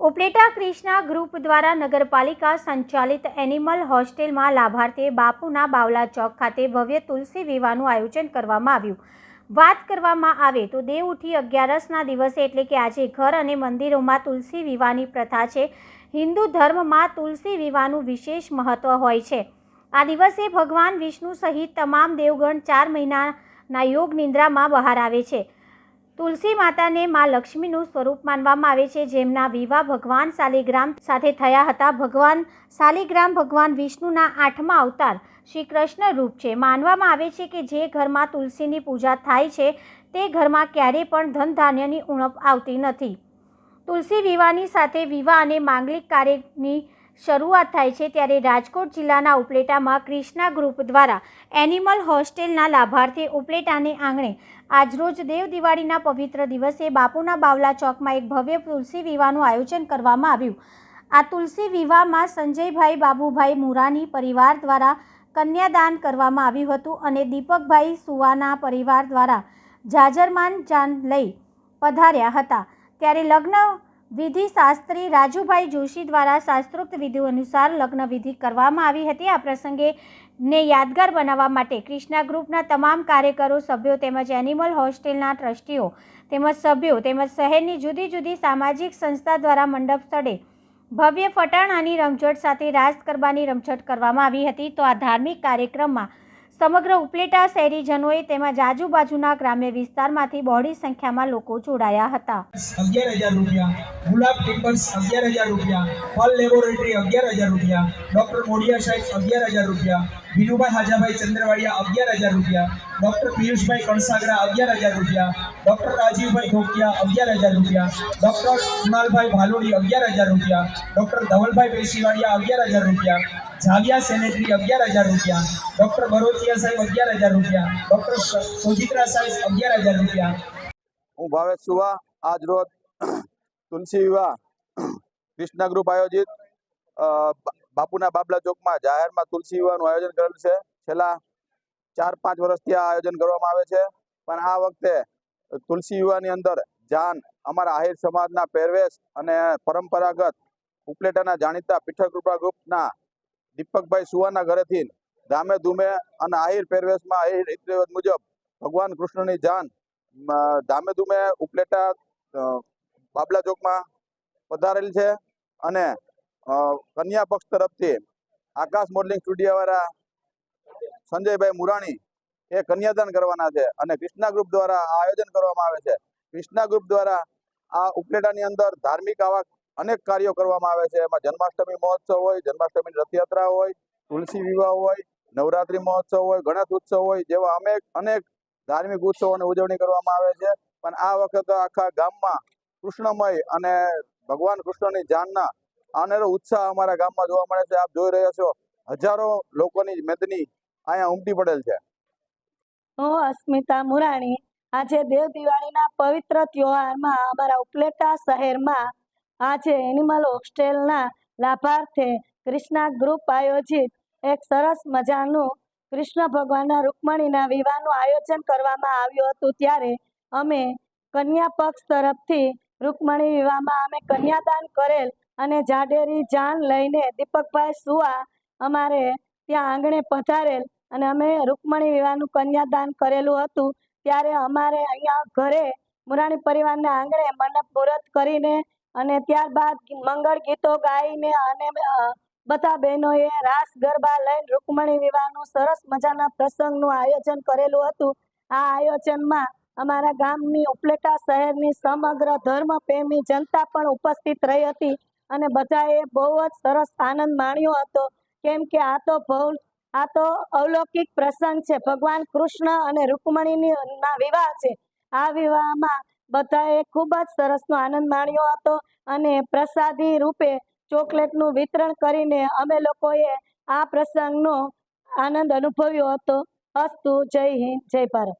Upleta Krishna group દ્વારા નગરપાલિકા સંચાલિત એનિમલ હોસ્ટેલમાં લાભાર્થીએ બાપુના બાવલા ચોક ખાતે ભવ્ય તુલસી વિવાહનું આયોજન કરવામાં આવ્યું. વાત કરવામાં આવે તો દેવ ઉઠી અગિયારસના દિવસે એટલે કે આજે ઘર અને મંદિરોમાં તુલસી વિવાહની પ્રથા છે. હિન્દુ ધર્મમાં તુલસી વિવાહનું વિશેષ મહત્વ હોય છે. આ દિવસે ભગવાન વિષ્ણુ સહિત તમામ દેવગણ ચાર મહિનાના યોગ નિંદ્રામાં બહાર આવે છે. તુલસી માતાને મા લક્ષ્મીનું સ્વરૂપ માનવામાં આવે છે. જેમના વિવાહ ભગવાન શાલિગ્રામ સાથે થયા હતા. ભગવાન શાલિગ્રામ ભગવાન વિષ્ણુના આઠમા અવતાર શ્રી કૃષ્ણ રૂપ છે. માનવામાં આવે છે કે જે ઘરમાં તુલસીની પૂજા થાય છે, તે ઘરમાં ક્યારેય પણ ધન ધાન્યની ઉણપ આવતી નથી. તુલસી વિવાહની સાથે વિવાહ અને માંગલિક કાર્યની શરૂઆત થાય છે ત્યારે રાજકોટ જિલ્લાના ઉપલેટામાં ક્રિષ્ના ગ્રુપ દ્વારા એનિમલ હોસ્ટેલના લાભાર્થી ઉપલેટાને આંગણે આજરોજ દેવ દિવાળીના પવિત્ર દિવસે બાપુના બાવલા ચોકમાં એક ભવ્ય તુલસી વિવાહનું આયોજન કરવામાં આવ્યું. આ તુલસી વિવાહમાં સંજયભાઈ, બાબુભાઈ મુરાની પરિવાર દ્વારા કન્યાદાન કરવામાં આવ્યું હતું અને દીપકભાઈ સુવાના પરિવાર દ્વારા જાજરમાન જાન લઈ પધાર્યા હતા. ત્યારે લગ્ન વિધિ શાસ્ત્રી રાજુભાઈ જોશી દ્વારા શાસ્ત્રોક્ત વિધિ અનુસાર લગ્ન વિધિ કરવામાં આવી હતી. આ પ્રસંગે ને યાદગાર બનાવવા માટે ક્રિષ્ના ગ્રુપના તમામ કાર્યકરો, સભ્યો તેમજ એનિમલ હોસ્ટેલના ટ્રસ્ટીઓ તેમજ સભ્યો તેમજ શહેરની જુદી જુદી સામાજિક સંસ્થા દ્વારા મંડપ સ્થળે ભવ્ય ફટાણાની રમઝટ સાથે રાસ ગરબાની રમઝટ કરવામાં આવી હતી. તો આ ધાર્મિક કાર્યક્રમમાં સમગ્ર ઉપલેટા શહેરીજનોએ તેમજ આજુબાજુના ગ્રામ્ય વિસ્તારમાંથી બહોળી સંખ્યામાં લોકો જોડાયા હતા. અગિયાર હજાર રૂપિયા, ગુલાબ ટિમ્બર્સ અગિયાર હજાર રૂપિયા ફલ લેબોરેટરી અગિયાર હજાર રૂપિયા, ડોક્ટર મોડિયા સાહેબ અગિયાર હજાર રૂપિયા, વિનુભાઈ હાજાભાઈ ચંદ્રવાડિયા અગિયાર હજાર રૂપિયા, ડોક્ટર પિયુષભાઈ કણસાગરા અગિયાર હજાર રૂપિયા, ડોક્ટર રાજીવભાઈ ઢોકિયા અગિયાર હજાર રૂપિયા, ડોક્ટર કુણાલભાઈ ભાલોડી અગિયાર હજાર રૂપિયા, ડોક્ટર ધવલભાઈ પેશીવાડિયા અગિયાર હજાર રૂપિયા જાવિયા સેનેટરી અગિયાર હજાર રૂપિયા, ડૉક્ટર બરોચિયા સાહેબ અગિયાર હજાર રૂપિયા, ડૉક્ટર સોજિત્રા સાહેબ અગિયાર હજાર રૂપિયા. હું ભાવેશ સુવા, આજ રોજ તુલસી વિવાહ કૃષ્ણા ગ્રુપ આયોજિત બાપુના બાબલા ચોકમાં જાહેરમાં તુલસી વિવાહનું આયોજન કરેલ છે. છેલ્લા ચાર પાંચ વર્ષથી આ આયોજન કરવામાં આવે છે. પણ આ વખતે તુલસી વિવાહની અંદર જાન અમારા આહિર સમાજના પહેરવેશ અને પરંપરાગત ઉપલેટાના જાણીતા પીઠક કૃપા ગ્રુપના દીપકભાઈ સુવાના ઘરેથી ધામે ધૂમે અને આહિર પહેરવેશમાં આહિર રિવાજ મુજબ ભગવાન કૃષ્ણની જાન ધામે ધૂમે ઉપલેટા બાબલા ચોકમાં પધારેલ છે અને કન્યા પક્ષ તરફથી આકાશ મોડલિંગ સ્ટુડિયોવાળા સંજયભાઈ મુરાણી એ કન્યાદાન કરવાના છે અને કૃષ્ણા ગ્રુપ દ્વારા આયોજન કરવામાં આવે છે. કૃષ્ણા ગ્રુપ દ્વારા આ ઉપલેટાની અંદર ધાર્મિક આવા અનેક કાર્યો કરવામાં આવે છે. એમાં જન્માષ્ટમી મહોત્સવ હોય, જન્માષ્ટમીની રથયાત્રા હોય, તુલસી વિવાહ હોય, નવરાત્રી મહોત્સવ હોય, ગણેશ ઉત્સવ હોય, જેવા અનેક અનેક ધાર્મિક ઉત્સવોની ઉજવણી કરવામાં આવે છે. પણ આ વખતે આખા ગામમાં કૃષ્ણમય અને ભગવાન કૃષ્ણની જાનના અનેરો ઉત્સાહ અમારા ગામમાં જોવા મળે છે. આપ જોઈ રહ્યા છો, હજારો લોકોની મેદની અહીંયા ઉમટી પડેલ છે. હું અસ્મિતા મુરાણી આજે દેવ દિવાળીના પવિત્ર તહેવારમાં અમારા ઉપલેટા શહેરમાં આજે એનિમલ હોસ્ટેલના લાભાર્થે કૃષ્ણા ગ્રુપ આયોજિત એક સરસ મજાનું કૃષ્ણ ભગવાનના રૂકમણીના વિવાહનું આયોજન કરવામાં આવ્યું હતું. ત્યારે અમે કન્યા પક્ષ તરફથી રૂકમણી વિવાહમાં અમે કન્યાદાન કરેલ અને જાડેરી જાન લઈને દીપકભાઈ સુવા અમારે ત્યાં આંગણે પધારેલ અને અમે રૂકમણી વિવાહનું કન્યાદાન કરેલું હતું. ત્યારે અમારે અહીંયા ઘરે મુરાણી પરિવારના આંગણે મંડપ મુહૂર્ત કરીને અને ત્યારબાદ મંગળ ગીતો ગાઈને અને બધા બહેનોએ રાસ, ગરબા લઈને રૂકમણી વિવાહનું સરસ મજાના પ્રસંગનું આયોજન કરેલું હતું. આ આયોજનમાં અમારા ગામની ઉપલેટા શહેરની સમગ્ર ધર્મ પ્રેમી જનતા પણ ઉપસ્થિત રહી હતી અને બધાએ બહુ જ સરસ આનંદ માણ્યો હતો. કેમ કે આ તો ભવ આ તો અલૌકિક પ્રસંગ છે. ભગવાન કૃષ્ણ અને રૂકમણીની ના વિવાહ છે. આ વિવાહમાં બધાએ ખૂબ જ સરસનો આનંદ માણ્યો હતો અને પ્રસાદી રૂપે ચોકલેટનું વિતરણ કરીને અમે લોકોએ આ પ્રસંગનો આનંદ અનુભવ્યો હતો. અસ્તુ, જય હિન્દ, જય ભારત.